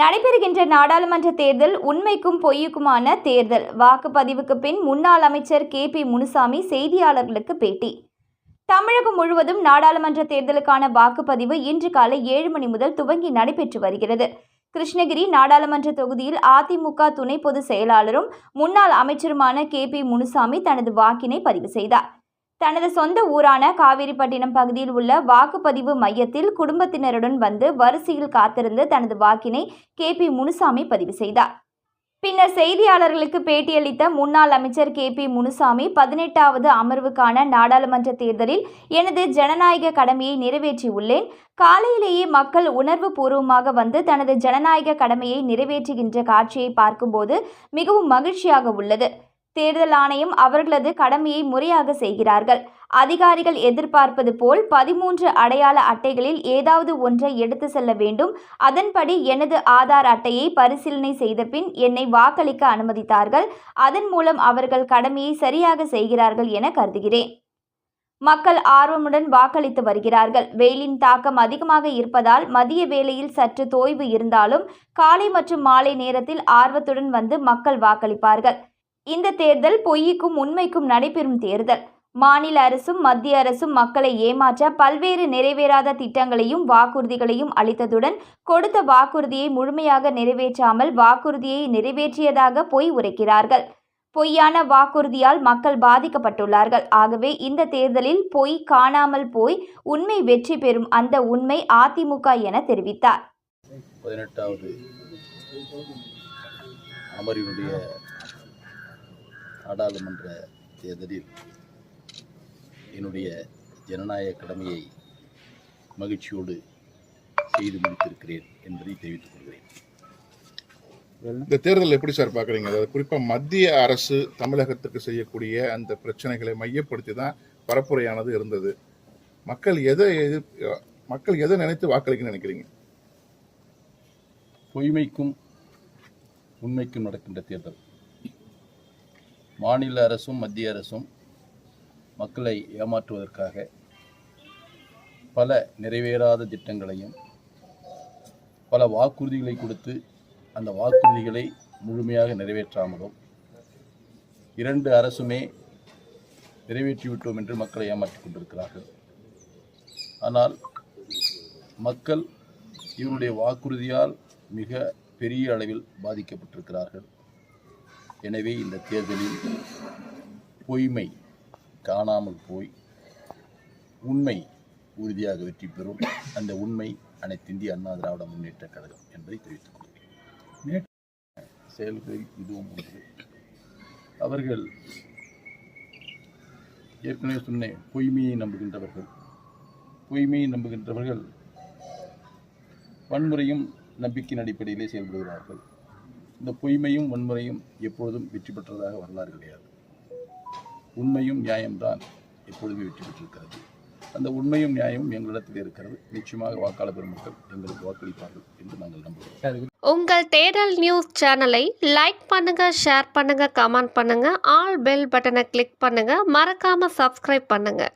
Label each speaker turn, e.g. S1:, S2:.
S1: நடைபெறுகின்ற நாடாளுமன்ற தேர்தல் உண்மைக்கும் பொய்யுக்குமான தேர்தல். வாக்குப்பதிவுக்கு பின் முன்னாள் அமைச்சர் கே பி முனுசாமி செய்தியாளர்களுக்கு பேட்டி. தமிழகம் முழுவதும் நாடாளுமன்ற தேர்தலுக்கான வாக்குப்பதிவு இன்று காலை ஏழு மணி முதல் துவங்கி நடைபெற்று வருகிறது. கிருஷ்ணகிரி நாடாளுமன்ற தொகுதியில் அதிமுக துணை பொதுச் செயலாளரும் முன்னாள் அமைச்சருமான கே பி முனுசாமி தனது வாக்கினை பதிவு செய்தார். தனது சொந்த ஊரான காவேரிப்பட்டினம் பகுதியில் உள்ள வாக்குப்பதிவு மையத்தில் குடும்பத்தினருடன் வந்து வரிசையில் காத்திருந்து தனது வாக்கினை கே. பி. முனுசாமி பதிவு செய்தார். பின்னர் செய்தியாளர்களுக்கு பேட்டியளித்த முன்னாள் அமைச்சர் கே. பி. முனுசாமி பதினெட்டாவது அமர்வுக்கான நாடாளுமன்ற தேர்தலில் எனது ஜனநாயக கடமையை நிறைவேற்றியுள்ளேன். காலையிலேயே மக்கள் உணர்வு பூர்வமாக வந்து தனது ஜனநாயக கடமையை நிறைவேற்றுகின்ற காட்சியை பார்க்கும்போது மிகவும் மகிழ்ச்சியாக உள்ளது. தேர்தல் ஆணையம் அவர்களது கடமையை முறையாக செய்கிறார்கள். அதிகாரிகள் எதிர்பார்ப்பது போல் பதிமூன்று அடையாள அட்டைகளில் ஏதாவது ஒன்றை எடுத்து செல்ல வேண்டும். அதன்படி எனது ஆதார் அட்டையை பரிசீலனை செய்த பின் என்னை வாக்களிக்க அனுமதித்தார்கள். அதன் மூலம் அவர்கள் கடமையை சரியாக செய்கிறார்கள் என கருதுகிறேன். மக்கள் ஆர்வமுடன் வாக்களித்து வருகிறார்கள். வெயிலின் தாக்கம் அதிகமாக இருப்பதால் மதிய வேளையில் சற்று தோய்வு இருந்தாலும் காலை மற்றும் மாலை நேரத்தில் ஆர்வத்துடன் வந்து மக்கள் வாக்களிப்பார்கள். இந்த தேர்தல் பொய்யுக்கும் உண்மைக்கும் நடைபெறும் தேர்தல். மாநில அரசும் மத்திய அரசும் மக்களை ஏமாற்ற பல்வேறு நிறைவேறாத திட்டங்களையும் வாக்குறுதிகளையும் அளித்ததுடன் கொடுத்த வாக்குறுதியை முழுமையாக நிறைவேற்றாமல் வாக்குறுதியை நிறைவேற்றியதாக பொய் உரைக்கிறார்கள். பொய்யான வாக்குறுதியால் மக்கள் பாதிக்கப்பட்டுள்ளார்கள். ஆகவே இந்த தேர்தலில் பொய் காணாமல் போய் உண்மை வெற்றி பெறும் அந்த உண்மை அதிமுக என தெரிவித்தார்.
S2: பதினெட்டாவது அமர்வினுடைய நாடாளுமன்ற தேர்தலில் என்னுடைய ஜனநாயக கடமையை மகிழ்ச்சியோடு செய்து முடித்திருக்கிறேன் என்பதை தெரிவித்துக் கொள்கிறேன்.
S3: இந்த தேர்தல் எப்படி சார் பார்க்குறீங்க? அதாவது குறிப்பாக மத்திய அரசு தமிழகத்துக்கு செய்யக்கூடிய அந்த பிரச்சனைகளை மையப்படுத்தி தான் பரப்புரையானது இருந்தது. மக்கள் எதை எதிர் மக்கள் எதை நினைத்து வாக்களிக்கணும்னு நினைக்கிறீங்க?
S2: பொய்மைக்கும் உண்மைக்கும் நடக்கின்ற தேர்தல். மாநில அரசும் மத்திய அரசும் மக்களை ஏமாற்றுவதற்காக பல நிறைவேறாத திட்டங்களையும் பல வாக்குறுதிகளை கொடுத்து அந்த வாக்குறுதிகளை முழுமையாக நிறைவேற்றாமலும் இரண்டு அரசுமே நிறைவேற்றிவிட்டோம் என்று மக்களை ஏமாற்றிக் கொண்டிருக்கிறார்கள். ஆனால் மக்கள் இவருடைய வாக்குறுதியால் மிக பெரிய அளவில் பாதிக்கப்பட்டிருக்கிறார்கள். எனவே இந்த தேர்தலில் பொய்மை காணாமல் போய் உண்மை உறுதியாக வெற்றி பெறும். அந்த உண்மை அனைத்து இந்திய அண்ணா திராவிட முன்னேற்ற கழகம் என்பதை தெரிவித்துக் கொள்கிறேன். செயல்களில் இதுவும் ஒன்று அவர்கள் ஏற்கனவே சொன்னேன் பொய்மையை நம்புகின்றவர்கள். பொய்மையை நம்புகின்றவர்கள் வன்முறையும் நம்பிக்கையின் அடிப்படையிலே செயல்படுகிறார்கள். இந்த பொய்மையும் வன்முறையும் எப்பொழுதும் வெற்றி பெற்றதாக வரலாறு கிடையாது. உண்மையும் நியாயம்தான் எப்பொழுதுமே வெற்றி பெற்றிருக்கிறது. அந்த உண்மையும் நியாயமும் எங்களிடத்தில் இருக்கிறது. நிச்சயமாக வாக்காளர் பெருமக்கள் எங்களுக்கு வாக்களிப்பார்கள் என்று நாங்கள் நம்புகிறோம்.
S4: உங்கள் தேடல் நியூஸ் சேனலை லைக் பண்ணுங்க ஷேர் பண்ணுங்க கமெண்ட் பண்ணுங்க ஆல் பெல் பட்டனை கிளிக் பண்ணுங்க மறக்காம சப்ஸ்கிரைப் பண்ணுங்க.